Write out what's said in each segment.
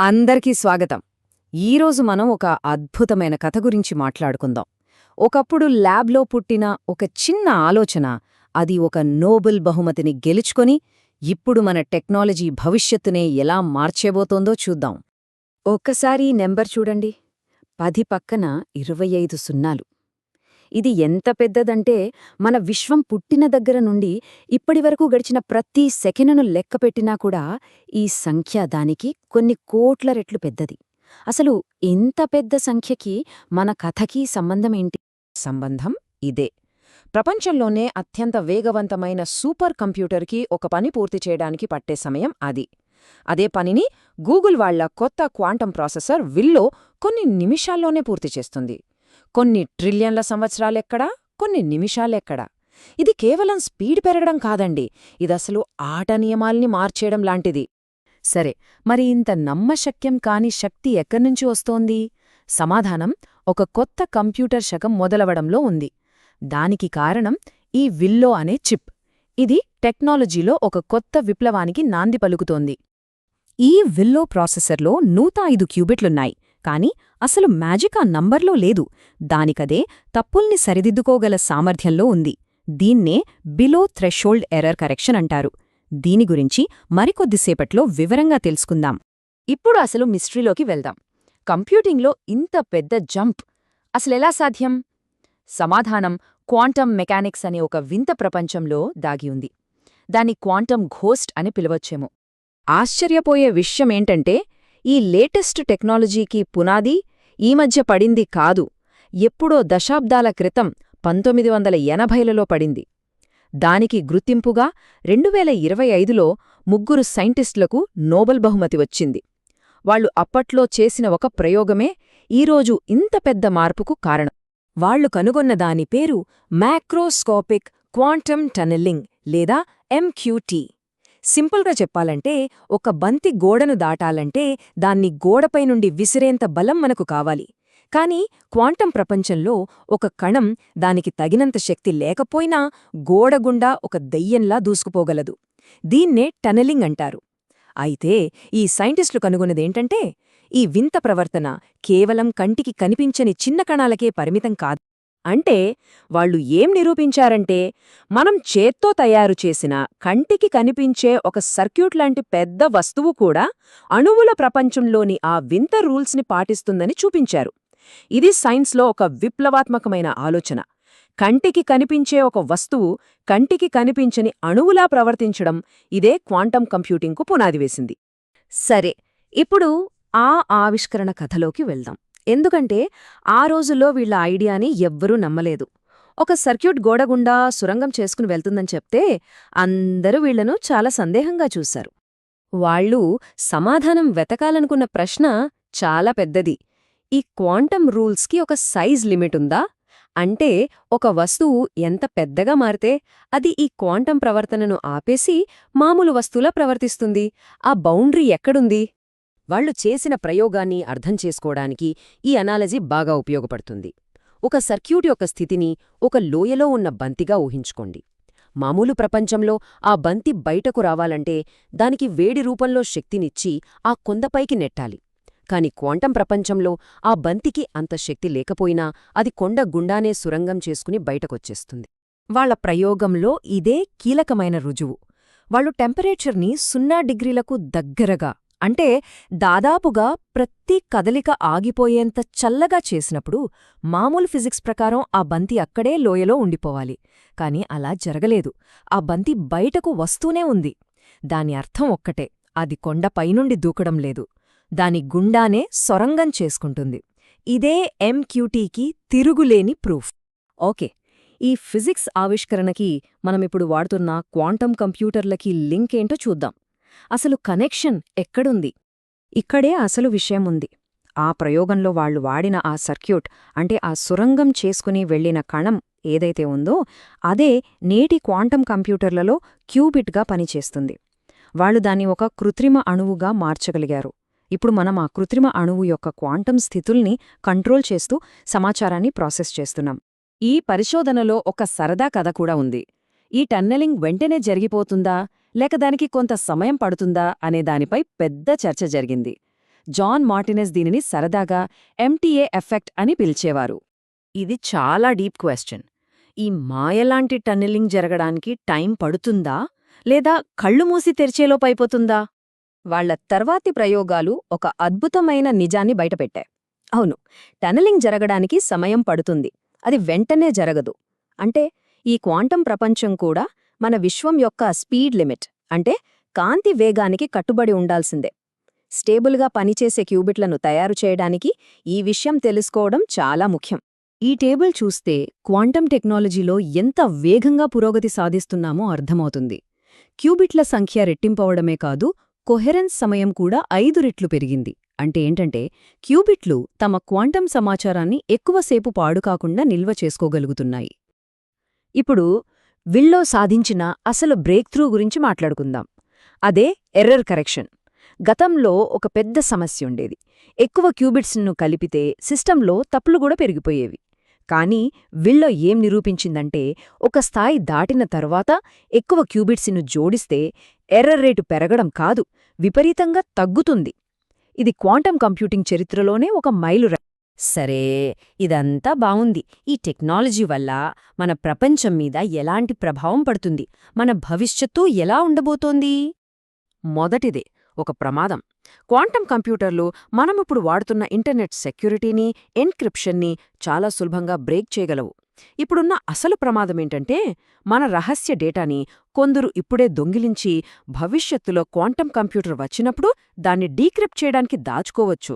అందరికీ స్వాగతం. ఈరోజు మనం ఒక అద్భుతమైన కథ గురించి మాట్లాడుకుందాం. ఒకప్పుడు ల్యాబ్లో పుట్టిన ఒక చిన్న ఆలోచన అది ఒక నోబెల్ బహుమతిని గెలుచుకొని ఇప్పుడు మన టెక్నాలజీ భవిష్యత్తునే ఎలా మార్చేబోతోందో చూద్దాం. ఒక్కసారి నెంబర్ చూడండి. పది పక్కన ఇరవై ఐదు సున్నాలు. ఇది ఎంత పెద్దదంటే మన విశ్వం పుట్టిన దగ్గర నుండి ఇప్పటివరకు గడిచిన ప్రతి సెకెనును లెక్కపెట్టినా కూడా ఈ సంఖ్య దానికి కొన్ని కోట్ల రెట్లు పెద్దది. అసలు ఇంత పెద్ద సంఖ్యకి మన కథకి సంబంధమేంటి? సంబంధం ఇదే. ప్రపంచంలోనే అత్యంత వేగవంతమైన సూపర్ కంప్యూటర్కి ఒక పని పూర్తి చేయడానికి పట్టే సమయం అది. అదే పనిని గూగుల్ వాళ్ళ కొత్త క్వాంటం ప్రాసెసర్ విల్లో కొన్ని నిమిషాల్లోనే పూర్తి చేస్తుంది. కొన్ని ట్రిలియన్ల సంవత్సరాలెక్కడా కొన్ని నిమిషాలెక్కడా. ఇది కేవలం స్పీడ్ పెరగడం కాదండి ఇదసలు ఆట నియమాల్ని మార్చేయడం లాంటిది. సరే మరి ఇంత నమ్మశక్యం కాని శక్తి ఎక్కడ్నుంచి వస్తోంది? సమాధానం ఒక కొత్త కంప్యూటర్ శకం మొదలవడంలో ఉంది. దానికి కారణం ఈ విల్లో అనే చిప్. ఇది టెక్నాలజీలో ఒక కొత్త విప్లవానికి నాంది పలుకుతోంది. ఈ విల్లో ప్రాసెసర్లో నూత ఐదు క్యూబిట్లున్నాయి. కాని అసలు మ్యాజిక్ ఆ నంబర్లో లేదు. దానికదే తప్పుల్ని సరిదిద్దుకోగల సామర్థ్యంలో ఉంది. దీన్నే బిలో థ్రెషోల్డ్ ఎర్రర్ కరెక్షన్ అంటారు. దీని గురించి మరికొద్దిసేపట్లో వివరంగా తెలుసుకుందాం. ఇప్పుడు అసలు మిస్ట్రీలోకి వెళ్దాం. కంప్యూటింగ్లో ఇంత పెద్ద జంప్ అసలెలా సాధ్యం? సమాధానం క్వాంటం మెకానిక్స్ అనే ఒక వింత ప్రపంచంలో దాగి ఉంది. దాన్ని క్వాంటం ఘోస్ట్ అని పిలవచ్చేమో. ఆశ్చర్యపోయే విషయమేంటంటే ఈ లేటెస్ట్ టెక్నాలజీకి పునాది ఈ మధ్య పడింది కాదు. ఎప్పుడో దశాబ్దాల క్రితం పంతొమ్మిది వందల ఎనభైలలో పడింది. దానికి గుర్తింపుగా రెండువేల ఇరవై ఐదులో ముగ్గురు సైంటిస్టులకు నోబెల్ బహుమతి వచ్చింది. వాళ్ళు అప్పట్లో చేసిన ఒక ప్రయోగమే ఈరోజు ఇంత పెద్ద మార్పుకు కారణం. వాళ్ళు కనుగొన్న దాని పేరు మ్యాక్రోస్కోపిక్ క్వాంటమ్ టనెల్లింగ్ లేదా ఎంక్యూటీ. సింపుల్గా చెప్పాలంటే ఒక బంతి గోడను దాటాలంటే దాన్ని గోడపై నుండి విసిరేంత బలం మనకు కావాలి. కాని క్వాంటం ప్రపంచంలో ఒక కణం దానికి తగినంత శక్తి లేకపోయినా గోడగుండా ఒక దెయ్యంలా దూసుకుపోగలదు. దీన్నే టనలింగ్ అంటారు. అయితే ఈ సైంటిస్టులు కనుగొన్నదేంటంటే ఈ వింత ప్రవర్తన కేవలం కంటికి కనిపించని చిన్న కణాలకే పరిమితం కాదు. అంటే వాళ్ళు ఏం నిరూపించారంటే మనం చేత్తో తయారు చేసిన కంటికి కనిపించే ఒక సర్క్యూట్ లాంటి పెద్ద వస్తువు కూడా అణువుల ప్రపంచంలోని ఆ వింత రూల్స్ని పాటిస్తుందని చూపించారు. ఇది సైన్స్లో ఒక విప్లవాత్మకమైన ఆలోచన. కంటికి కనిపించే ఒక వస్తువు కంటికి కనిపించని అణువులా ప్రవర్తించడం ఇదే క్వాంటం కంప్యూటింగ్కు పునాదివేసింది సరే ఇప్పుడు ఆ ఆవిష్కరణ కథలోకి వెళ్దాం. ఎందుకంటే ఆ రోజుల్లో వీళ్ళ ఐడియాని ఎవ్వరూ నమ్మలేదు. ఒక సర్క్యూట్ గోడగుండా సురంగం చేసుకుని వెళ్తుందని చెప్తే అందరూ వీళ్ళను చాలా సందేహంగా చూశారు. వాళ్ళు సమాధానం వెతకాలనుకున్న ప్రశ్న చాలా పెద్దది. ఈ క్వాంటం రూల్స్కి ఒక సైజ్ లిమిట్ ఉందా? అంటే ఒక వస్తువు ఎంత పెద్దగా మారితే అది ఈ క్వాంటం ప్రవర్తనను ఆపేసి మామూలు వస్తువులా ప్రవర్తిస్తుంది. ఆ బౌండరీ ఎక్కడుంది? వాళ్ళు చేసిన ప్రయోగాన్ని అర్థం చేసుకోవడానికి ఈ అనాలజీ బాగా ఉపయోగపడుతుంది. ఒక సర్క్యూట్ యొక్క స్థితిని ఒక లోయలో ఉన్న బంతిగా ఊహించుకోండి. మామూలు ప్రపంచంలో ఆ బంతి బయటకు రావాలంటే దానికి వేడి రూపంలో శక్తినిచ్చి ఆ కొందపైకి నెట్టాలి. కాని క్వాంటం ప్రపంచంలో ఆ బంతికి అంత శక్తి లేకపోయినా అది కొండ గుండానే సురంగం చేసుకుని బయటకొచ్చేస్తుంది. వాళ్ళ ప్రయోగంలో ఇదే కీలకమైన రుజువు. వాళ్ళు టెంపరేచర్ని సున్నా డిగ్రీలకు దగ్గరగా అంటే దాదాపుగా ప్రతి కదలిక ఆగిపోయేంత చల్లగా చేసినప్పుడు మామూలు ఫిజిక్స్ ప్రకారం ఆ బంతి అక్కడే లోయలో ఉండిపోవాలి. కాని అలా జరగలేదు. ఆ బంతి బయటకు వస్తూనే ఉంది. దాని అర్థం ఒక్కటే. అది కొండపైనుండి దూకడం లేదు. దాని గుండానే సొరంగం చేసుకుంటుంది. ఇదే ఎంక్యూటీకి తిరుగులేని ప్రూఫ్. ఓకే. ఈ ఫిజిక్స్ ఆవిష్కరణకి మనమిప్పుడు వాడుతున్న క్వాంటం కంప్యూటర్లకి లింక్ ఏంటో చూద్దాం. అసలు కనెక్షన్ ఎక్కడుంది? ఇక్కడే అసలు విషయం ఉంది ఆ ప్రయోగంలో వాళ్ళు వాడిన ఆ సర్క్యూట్ అంటే ఆ సురంగం చేసుకుని వెళ్ళిన కణం ఏదైతే ఉందో అదే నేటి క్వాంటం కంప్యూటర్లలో క్యూబిట్గా పనిచేస్తుంది. వాళ్ళు దాన్ని ఒక కృత్రిమ అణువుగా మార్చగలిగారు. ఇప్పుడు మనం ఆ కృత్రిమ అణువు యొక్క క్వాంటం స్థితుల్ని కంట్రోల్ చేస్తూ సమాచారాన్ని ప్రాసెస్ చేస్తున్నాం. ఈ పరిశోధనలో ఒక సరదా కథ కూడా ఉంది. ఈ టన్నెలింగ్ వెంటనే జరిగిపోతుందా? లేక దానికి కొంత సమయం పడుతుందా అనే దానిపై పెద్ద చర్చ జరిగింది. జాన్ మార్టినెస్ దీనిని సరదాగా ఎంటీఏ ఎఫెక్ట్ అని పిలిచేవారు. ఇది చాలా డీప్ క్వశ్చన్ ఈ మాయలాంటి టన్నెలింగ్ జరగడానికి టైం పడుతుందా? లేదా కళ్ళు మూసి తెరిచేలోపైపోతుందా వాళ్ళ తర్వాతి ప్రయోగాలు ఒక అద్భుతమైన నిజాన్ని బయటపెట్టాయి. అవును టనలింగ్ జరగడానికి సమయం పడుతుంది. అది వెంటనే జరగదు. అంటే ఈ క్వాంటం ప్రపంచం కూడా మన విశ్వం యొక్క స్పీడ్ లిమిట్ అంటే కాంతి వేగానికి కట్టుబడి ఉండాల్సిందే. స్టేబుల్గా పనిచేసే క్యూబిట్లను తయారు చేయడానికి ఈ విషయం తెలుసుకోవడం చాలా ముఖ్యం. ఈ టేబుల్ చూస్తే క్వాంటం టెక్నాలజీలో ఎంత వేగంగా పురోగతి సాధిస్తున్నామో అర్థమవుతుంది. క్యూబిట్ల సంఖ్య రెట్టింపవడమే కాదు కొహెరెన్స్ సమయం కూడా ఐదు రెట్లు పెరిగింది. అంటే ఏంటంటే క్యూబిట్లు తమ క్వాంటం సమాచారాన్ని ఎక్కువసేపు పాడుకాకుండా నిల్వ చేసుకోగలుగుతున్నాయి. ఇప్పుడు విల్లో సాధించిన అసలు బ్రేక్ త్రూ గురించి మాట్లాడుకుందాం. అదే ఎర్రర్ కరెక్షన్. గతంలో ఒక పెద్ద సమస్య ఉండేది. ఎక్కువ క్యూబిట్స్ను కలిపితే సిస్టంలో తప్పులు కూడా పెరిగిపోయేవి. కానీ విల్లో ఏం నిరూపించిందంటే ఒక స్థాయి దాటిన తర్వాత ఎక్కువ క్యూబిట్స్ను జోడిస్తే ఎర్రర్ రేటు పెరగడం కాదు విపరీతంగా తగ్గుతుంది. ఇది క్వాంటం కంప్యూటింగ్ చరిత్రలోనే ఒక మైలు సరే ఇదంతా బావుంది. ఈ టెక్నాలజీ వల్ల మన ప్రపంచం మీద ఎలాంటి ప్రభావం పడుతుంది? మన భవిష్యత్తు ఎలా ఉండబోతోంది? మొదటిదే ఒక ప్రమాదం. క్వాంటం కంప్యూటర్లు మనమిప్పుడు వాడుతున్న ఇంటర్నెట్ సెక్యూరిటీని ఎన్క్రిప్షన్ని చాలా సులభంగా బ్రేక్ చేయగలవు. ఇప్పుడున్న అసలు ప్రమాదమేంటంటే మన రహస్య డేటాని కొందరు ఇప్పుడే దొంగిలించి భవిష్యత్తులో క్వాంటం కంప్యూటర్ వచ్చినప్పుడు దాన్ని డీక్రిప్ట్ చేయడానికి దాచుకోవచ్చు.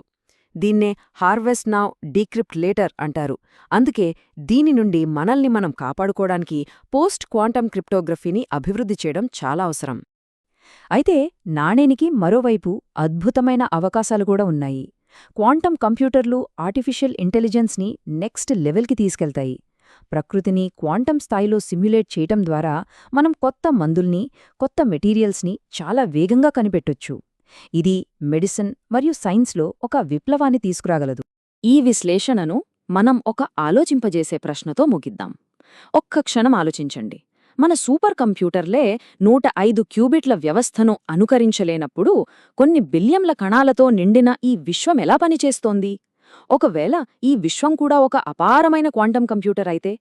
దీన్నే హార్వెస్ట్ నావ్ డీక్రిప్ట్ లేటర్ అంటారు. అందుకే దీని నుండి మనల్ని మనం కాపాడుకోవడానికి పోస్ట్ క్వాంటం క్రిప్టోగ్రఫీని అభివృద్ధి చేయడం చాలా అవసరం. అయితే నాణేనికి మరోవైపు అద్భుతమైన అవకాశాలు కూడా ఉన్నాయి. క్వాంటం కంప్యూటర్లు ఆర్టిఫిషియల్ ఇంటెలిజెన్స్ని నెక్స్ట్ లెవెల్కి తీసుకెళ్తాయి. ప్రకృతిని క్వాంటం స్థాయిలో సిమ్యులేట్ చేయటం ద్వారా మనం కొత్త మందుల్ని కొత్త మెటీరియల్స్ని చాలా వేగంగా కనిపెట్టొచ్చు. ఇది మెడిసిన్ మరియు సైన్స్లో ఒక విప్లవాన్ని తీసుకురాగలదు. ఈ విశ్లేషణను మనం ఒక ఆలోచింపజేసే ప్రశ్నతో ముగిద్దాం. ఒక్క క్షణం ఆలోచించండి. మన సూపర్ కంప్యూటర్లే నూట ఐదు క్యూబిట్ల వ్యవస్థను అనుకరించలేనప్పుడు కొన్ని బిలియంల కణాలతో నిండిన ఈ విశ్వం ఎలా పనిచేస్తోంది? ఒకవేళ ఈ విశ్వం కూడా ఒక అపారమైన క్వాంటం కంప్యూటర్ అయితే?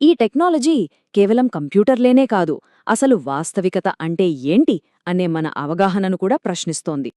ఈ టెక్నాలజీ కేవలం కంప్యూటర్లేనే కాదు అసలు వాస్తవికత అంటే ఏంటి? అనే మన అవగాహనను కూడా ప్రశ్నిస్తోంది.